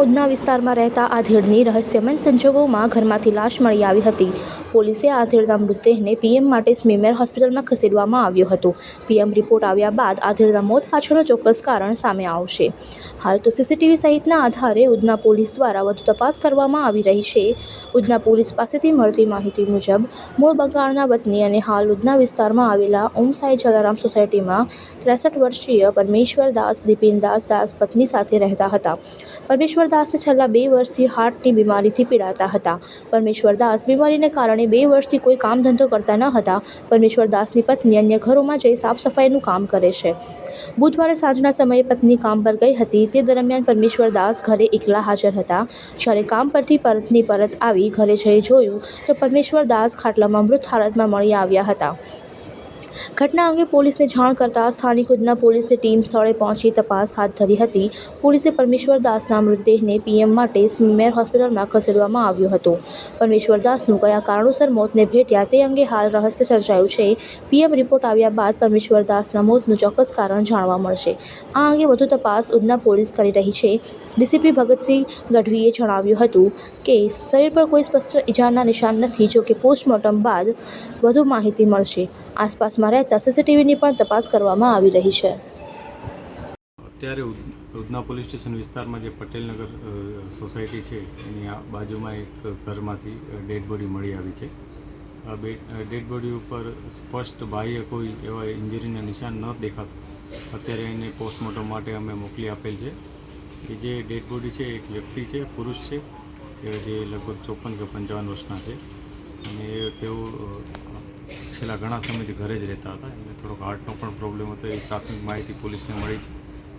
ઉધના વિસ્તારમાં રહેતા આધેડની રહસ્યમય સંજોગોમાં ઘરમાંથી લાશ મળી આવી હતી. પોલીસે આધેડના મૃતદેહને પીએમ માટે સ્મીમેર હોસ્પિટલમાં ખસેડવામાં આવ્યો હતો. પીએમ રિપોર્ટ આવ્યા બાદ આધેડના મોત પાછળનું ચોક્કસ કારણ સામે આવશે. હાલ તો સીસીટીવી સહિતના આધારે ઉધના પોલીસ દ્વારા વધુ તપાસ કરવામાં આવી રહી છે. ઉધના પોલીસ પાસેથી મળતી માહિતી મુજબ, મૂળ બંગાળના વતની અને હાલ ઉધના વિસ્તારમાં આવેલા ઓમ સાઈ જલારામ સોસાયટીમાં ત્રેસઠ વર્ષીય પરમેશ્વર દાસ, દીપીન દાસ દાસ પત્ની સાથે રહેતા હતા. પરમેશ્વર દાસને છેલ્લા બે વર્ષથી હાર્ટની બીમારીથી પીડાતા હતા. પરમેશ્વર દાસ બીમારીને કારણે બે વર્ષથી કોઈ કામ ધંધો કરતા ન હતા. પરમેશ્વર દાસની પત્ની અન્ય ઘરોમાં જઈ સાફ સફાઈનું કામ કરે છે. બુધવારે સાંજના સમયે પત્ની કામ પર ગઈ હતી. તે દરમિયાન પરમેશ્વર દાસ ઘરે એકલા હાજર હતા. જ્યારે કામ પરથી પત્ની પરત આવી ઘરે જઈ જોયું તો પરમેશ્વર દાસ ખાટલામાં મૃત હાલતમાં મળી આવ્યા હતા. ઘટના અંગે પોલીસને જાણ કરતાં સ્થાનિક ઉધના પોલીસની ટીમ સ્થળે પહોંચી તપાસ હાથ ધરી હતી. પોલીસે પરમેશ્વર દાસના મૃતદેહને પીએમ માટે સ્મીમેર હોસ્પિટલમાં ખસેડવામાં આવ્યો હતો. પરમેશ્વર દાસનું કયા કારણોસર મોતને ભેટ્યા તે અંગે હાલ રહસ્ય સર્જાયું છે. પીએમ રિપોર્ટ આવ્યા બાદ પરમેશ્વર દાસના મોતનું ચોક્કસ કારણ જાણવા મળશે. આ અંગે વધુ તપાસ ઉધના પોલીસ કરી રહી છે. ડીસીપી ભગતસિંહ ગઢવીએ જણાવ્યું હતું કે, શરીર પર કોઈ સ્પષ્ટ ઇજાના નિશાન નથી જોકે પોસ્ટમોર્ટમ બાદ વધુ માહિતી મળશે. આસપાસમાં રહેતા સીસીટીવીની પણ તપાસ કરવામાં આવી રહી છે. અત્યારે ઉધ- ઉધના પોલીસ સ્ટેશન વિસ્તારમાં જે પટેલનગર સોસાયટી છે, એની બાજુમાં એક ઘરમાંથી ડેડ બોડી મળી આવી છે. આ ડેડ બોડી ઉપર સ્પષ્ટ બાહ્ય કોઈ એવા ઇન્જરીના નિશાન ન દેખાતું. અત્યારે એને પોસ્ટમોર્ટમ માટે અમે મોકલી આપેલ છે. એ જે ડેડ બોડી છે, એક વ્યક્તિ છે, પુરુષ છે જે લગભગ ચોપન કે પંચાવન વર્ષના છે. અને તેઓ છેલ્લા ઘણા સમયથી ઘરે જ રહેતા હતા. એમને થોડોક હાર્ટનો પણ પ્રોબ્લેમ હતો. એ પ્રાથમિક માહિતી પોલીસને મળી છે.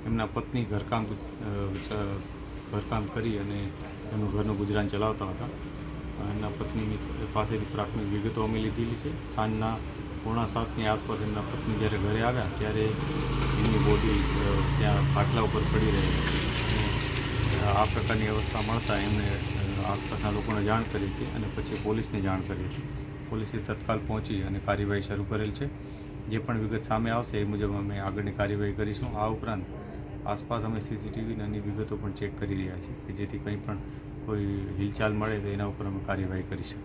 એમના પત્ની ઘરકામ ઘરકામ કરી અને એમનું ઘરનું ગુજરાન ચલાવતા હતા. એમના પત્નીની પાસેથી પ્રાથમિક વિગતો અમે લીધેલી છે. સાંજના પોણા સાતની આસપાસ એમના પત્ની જ્યારે ઘરે આવ્યા, ત્યારે એમની બોડી ત્યાં પાટલા ઉપર પડી રહી આ પ્રકારની અવસ્થા મળતા એમણે આસપાસના લોકોને જાણ કરી હતી અને પછી પોલીસને જાણ કરી હતી. પોલીસે તત્કાલ પહોંચી અને કાર્યવાહી શરૂ કરેલ છે. જે પણ વિગત સામે આવશે એ મુજબ અમે આગળની કાર્યવાહી કરીશું. આ ઉપરાંત આસપાસ અમે સીસીટીવી અને વિગતો પણ ચેક કરી રહ્યા છીએ કે જેથી કંઈ પણ કોઈ હિલચાલ મળે તો એના ઉપર અમે કાર્યવાહી કરીશું.